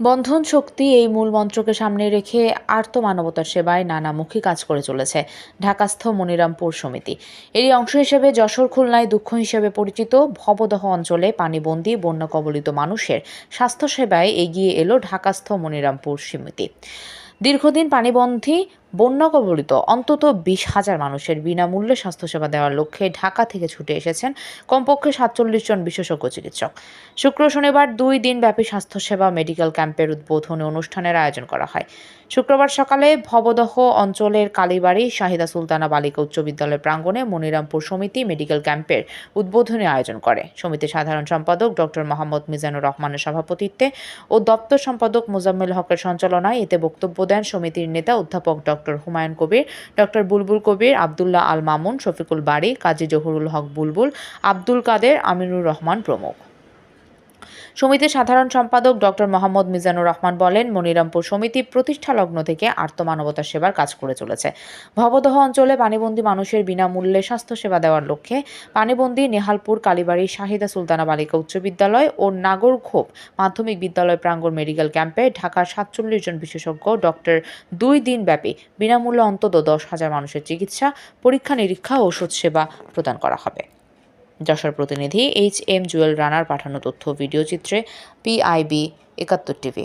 বন্ধন শক্তি এই মূল মন্ত্রকে সামনে রেখে আর্ত মানবতার সেবায় নানামুখী কাজ করে চলেছে ঢাকাস্থ মনিরামপুর সমিতি। এরই অংশ হিসেবে যশোর খুলনায় দুঃখ হিসেবে পরিচিত ভবদহ অঞ্চলে পানিবন্দী বন্যা কবলিত মানুষের স্বাস্থ্যসেবায় এগিয়ে এলো ঢাকাস্থ মনিরামপুর সমিতি। দীর্ঘদিন পানিবন্ধী বন্যা কবলিত অন্তত বিশ হাজার মানুষের বিনামূল্যে স্বাস্থ্যসেবা দেওয়ার লক্ষ্যে ঢাকা থেকে ছুটে এসেছেন কমপক্ষে সাতচল্লিশ জন বিশেষজ্ঞ চিকিৎসক। শুক্র শনিবার দুই দিনব্যাপী স্বাস্থ্যসেবা মেডিকেল ক্যাম্পের উদ্বোধনী অনুষ্ঠানের আয়োজন করা হয়। শুক্রবার সকালে ভবদহ অঞ্চলের কালীবাড়ি শাহিদা সুলতানা বালিকা উচ্চ বিদ্যালয় প্রাঙ্গণে মনিরামপুর সমিতি মেডিকেল ক্যাম্পের উদ্বোধনী আয়োজন করে। সমিতির সাধারণ সম্পাদক ডক্টর মোহাম্মদ মিজানুর রহমানের সভাপতিত্বে ও দপ্তর সম্পাদক মোজাম্মেল হকের সঞ্চালনায় এতে বক্তব্য দেন সমিতির নেতা অধ্যাপক ডক্টর হুমায়ুন কবির, ডক্টর বুলবুল কবির, আবদুল্লাহ আল মামুন, শফিকুল বাড়ি কাজী জহুরুল হক বুলবুল, আব্দুল কাদের, আমিনুর রহমান প্রমুখ। সমিতির সাধারণ সম্পাদক ডক্টর মোহাম্মদ মিজানুর রহমান বলেন, মনিরামপুর সমিতি প্রতিষ্ঠা লগ্ন থেকে আর্ত মানবতার সেবার কাজ করে চলেছে। ভবদহ অঞ্চলে পানিবন্দী মানুষের বিনামূল্যে স্বাস্থ্যসেবা দেওয়ার লক্ষ্যে পানিবন্দী নেহালপুর, কালীবাড়ি, শাহিদা সুলতানা বালিকা উচ্চ বিদ্যালয় ও নাগরখোপ মাধ্যমিক বিদ্যালয় প্রাঙ্গণ মেডিকেল ক্যাম্পে ঢাকার সাতচল্লিশ জন বিশেষজ্ঞ ডক্টর দুই দিন ব্যাপী বিনামূল্যে অন্তত দশ হাজার মানুষের চিকিৎসা পরীক্ষা নিরীক্ষা ওষুধ সেবা প্রদান করা হবে। যশোর প্রতিনিধি এইচ এম জুয়েল রানার পাঠানো তথ্য ভিডিও চিত্রে পিআইবি একাত্তর টিভি।